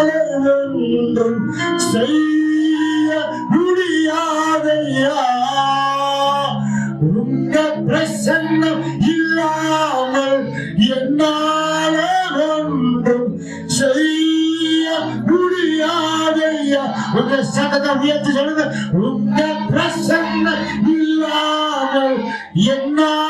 ஒன்றும் செய்ய முடியாதையா? உங்க பிரசன்னம் இல்லாமல் என்னால ஒன்றும் செய்ய முடியாதையா? உங்க சதத்தை உயர்த்தி சொல்லுங்க. உங்க பிரசன்னம் இல்லாமல் என்னால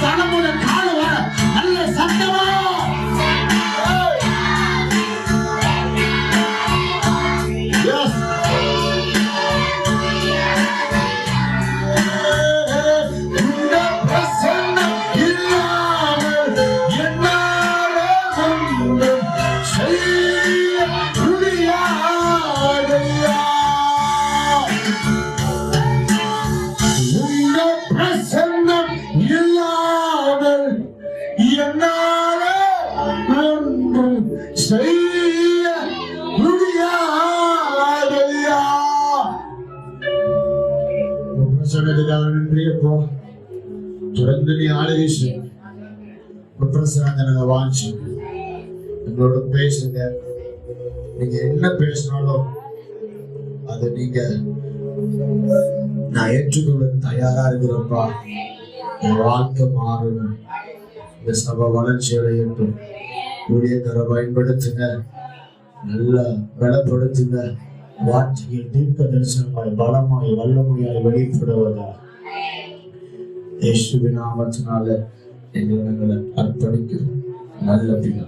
咱们不能看 சொன்னதுக்காக நன்றி. அப்போ தொடர்ந்து நீ ஆளுகிச்சு நாங்கள் வாஞ்சி எங்களோட பேசுங்க. நீங்க என்ன பேசினாலும் அதை நீங்க நான் ஏற்றுக்கொள்ள தயாரா இருக்கிறப்பா என் வாழ்க்கை மாறணும் இந்த சபை வளர்ச்சி அடையட்டும். ஊழியக்காரை பயன்படுத்துங்க. நல்லா பலப்படுத்துங்க. வார்த்தையில் தீர்க்க தரிசனமாய் பலமாய் வல்லமையாய் வெளிப்படுவதாக இயேசுவின் நாமத்தினால எங்களை நாங்கள் அர்ப்பணிக்கிறோம். நல்ல பிள்ளை